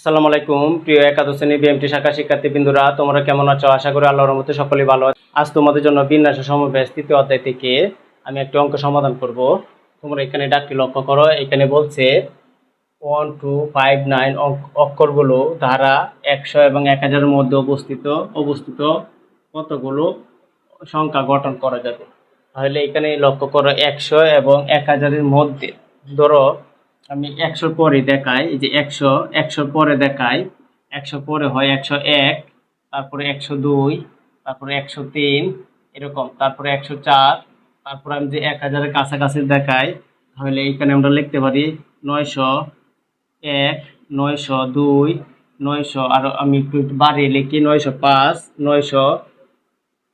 আসসালামু আলাইকুম। প্রিয় একাদশ শ্রেণি বিএমটি শাখা শিক্ষার্থীবৃন্দুরা, তোমরা কেমন আছো? আশা করি আল্লাহর রহমতে সকলেই ভালো আছো। আজ তোমাদের জন্য বিন্যাস সমাবেশ তৃতীয় অধ্যায় থেকে আমি একটি অঙ্ক সমাধান করব। তোমরা এখানে ডাকটি লক্ষ্য করো। এখানে বলছে ওয়ান টু ফাইভ নাইন অক্ষরগুলো ধারা একশো এবং এক হাজারের মধ্যে অবস্থিত অবস্থিত কতগুলো সংখ্যা গঠন করা যাবে? তাহলে এখানে লক্ষ্য করো একশো এবং এক হাজারের মধ্যে। ধরো আমি একশোর পরে দেখাই, এই যে একশো একশোর পরে দেখাই, একশো পরে হয় একশো এক, তারপরে একশো দুই, তারপরে একশো তিন, এরকম, তারপরে একশো চার, তারপরে আমি যে এক হাজারের কাছাকাছি দেখাই, তাহলে এখানে আমরা লিখতে পারি নয়শো এক, নয়শো দুই, নয়শো, আর আমি একটু বাড়িয়ে লিখি, নয়শো পাঁচ, নয়শো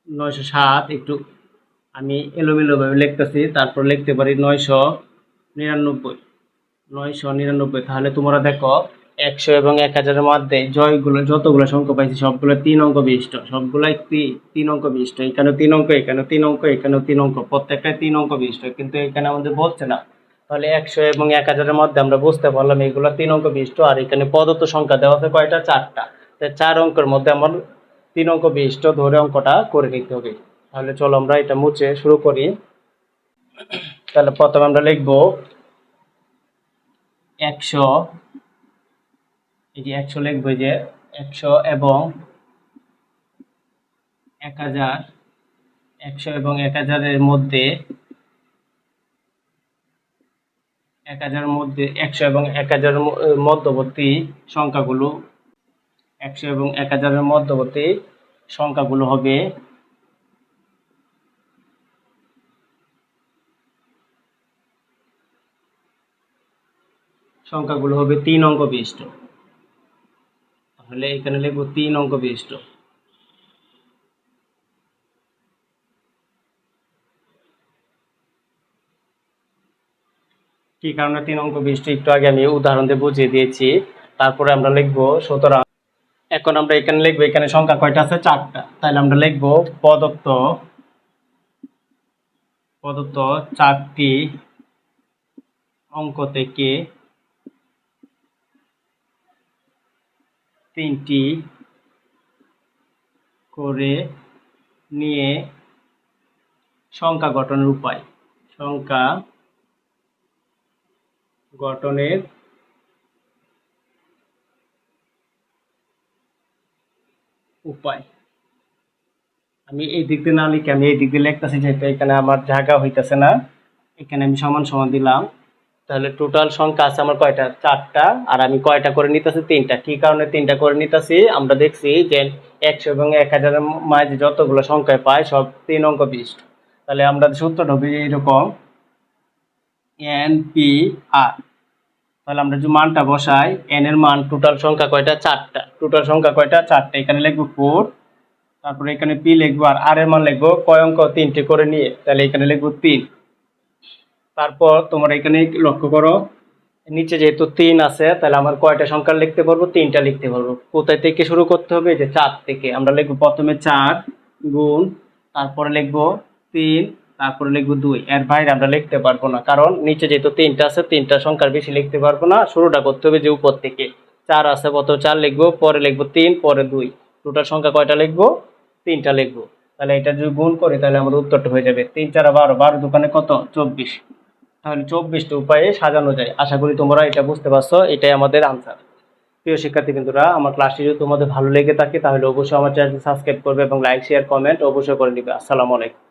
নয়শো সাত, একটু আমি এলোমেলোভাবে লিখতেছি, তারপর লিখতে পারি নয়শো নিরানব্বই। নয়শো নিরানব্বই। তাহলে তোমরা দেখো, একশো এবং এক হাজারের মধ্যে জয়গুলো, যতগুলো সংখ্যা পাইছি, সবগুলো তিন অঙ্ক বিশিষ্ট। সবগুলাই তিন অঙ্ক বিশিষ্ট। এখানে তিন অঙ্ক, এখানে তিন অঙ্ক, এখানেও তিন অঙ্ক। প্রত্যেকটাই তিন অঙ্ক বিশিষ্ট, কিন্তু এখানে আমাদের বলছে না। তাহলে একশো এবং এক হাজারের মধ্যে আমরা বুঝতে পারলাম এগুলো তিন অঙ্ক বিশিষ্ট, আর এখানে পদত্ব সংখ্যা দেওয়া আছে কয়টা? চারটা। তাই চার অঙ্কের মধ্যে আমার তিন অঙ্ক বিশিষ্ট, ধরে অঙ্কটা করে নিতে হবে। তাহলে চলো আমরা এটা মুছে শুরু করি। তাহলে প্রথমে আমরা লিখব একশো এই একশো লিখব যে, একশো এবং এক হাজার, একশো এবং এক হাজারের মধ্যে, এক হাজারের মধ্যে, একশো এবং এক হাজারের মধ্যবর্তী সংখ্যাগুলো, একশো এবং এক হাজারের মধ্যবর্তী সংখ্যাগুলো হবে সংখ্যাগুলো হবে তিন অঙ্ক বিশিষ্ট। তাহলে এখানে লিখব তিন অঙ্ক বিশিষ্ট। কি কারণে তিন অঙ্ক বিশিষ্ট? একটু আগে আমি উদাহরণ দিয়ে বুঝিয়ে দিয়েছি। তারপরে আমরা লিখব, সুতরাং এখন আমরা এখানে লিখব, এখানে সংখ্যা কয়টা আছে? চারটা। তাহলে আমরা লিখব প্রদত্ত প্রদত্ত চারটি অঙ্ক থেকে তিনটি করে নিয়ে সংখ্যা গঠনের উপায়। সংখ্যা গঠনের উপায়। আমি এই দিক দিয়ে না লিখে, আমি এই দিক দিয়ে লিখতেছি যেহেতু এখানে আমার জায়গা হইতেছে না, এখানে আমি সমান সমান দিলাম। তাহলে টোটাল সংখ্যা আছে আমার কয়টা? চারটা, আর আমি কয়টা করে নিতেছি? তিনটা। কি কারণে তিনটা করে নিতেছি? আমরা দেখছি যে একশো এবং এক হাজারের মাঝে যতগুলো সংখ্যায় পাই সব তিন অঙ্ক বিশিষ্ট। তাহলে আমরা সূত্রটা হবে এইরকম। এন পি আর তাহলে আমরা যে মানটা বসাই এন এর মান টোটাল সংখ্যা কয়টা? চারটা। টোটাল সংখ্যা কয়টা? চারটা। এখানে লিখব ফোর তারপরে এখানে পি লিখব, আর আর এর মান লিখব কয় অঙ্ক? তিনটে করে নিয়ে। তাহলে এখানে লিখব তিন। তারপর তোমরা এখানে লক্ষ্য করো, নিচে যেহেতু তিন আছে, তাহলে আমার কয়টা সংখ্যা লিখতে পারব? তিনটা লিখতে পারব। কোথায় থেকে শুরু করতে হবে? যে চার থেকে। আমরা লিখব প্রথমে চার গুণ, তারপরে লিখব তিন, তারপরে লিখব দুই। এর বাইরে আমরা লিখতে পারব না, কারণ নিচে যেহেতু তিনটা আছে, তিনটা সংখ্যার বেশি লিখতে পারব না। শুরুটা করতে হবে যে উপর থেকে। চার আছে, প্রথম চার লিখব, পরে লিখব তিন, পরে দুই। টোটাল সংখ্যা কয়টা লিখব? তিনটা লিখব। তাহলে এটা যদি গুণ করি, তাহলে আমাদের উত্তরটা হয়ে যাবে। তিন, চার, বারো। বারো দোকানে কত? চব্বিশ। তাহলে চব্বিশটা উপায়ে সাজানো যায়। আশা করি তোমরা এটা বুঝতে পারছ, এটাই আমাদের আনসার প্রিয় শিক্ষার্থী বিন্দুরা আমার ক্লাসটি যদি তোমাদের ভালো লেগে থাকে, তাহলে অবশ্যই আমার চ্যানেলটি সাবস্ক্রাইব করবে এবং লাইক শেয়ার কমেন্ট অবশ্যই করে নিবে। আসসালামু আলাইকুম।